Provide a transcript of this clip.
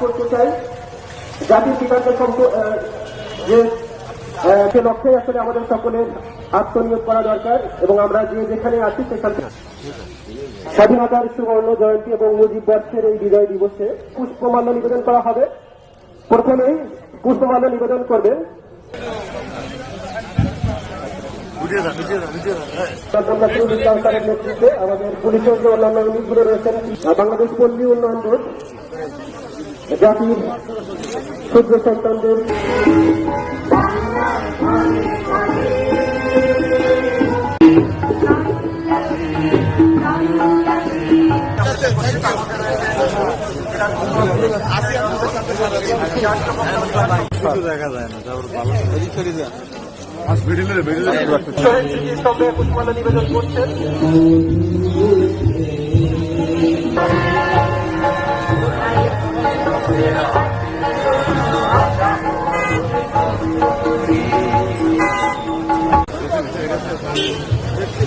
করতে চাই জাতির পিতাকে যে সে লক্ষ্যে আসলে আমাদের সকলের আত্মনিয়োগ করা দরকার এবং আমরা যে যেখানে আছি সেখান স্বাধীনতার সুবর্ণ জয়ন্তী এবং মুজিব বর্ষের এই বিজয় দিবসে পুষ্পমাল্য নিবেদন করা হবে। প্রথমেই পুষ্পমাল্য নিবেদন করবেন। নেতৃত্বে আমাদের পুলিশের যে অন্যান্য ইউনিটগুলো রয়েছেন। বাংলাদেশ পল্লী উন্নয়ন বোর্ড, জাতির ক্ষুদ্র সন্তানদের দেখা যায় না তারপর ভালো শহীদ স্মৃতির স্তম্ভে পুষ্পমাল্য নিবেদন করছেন দেখতে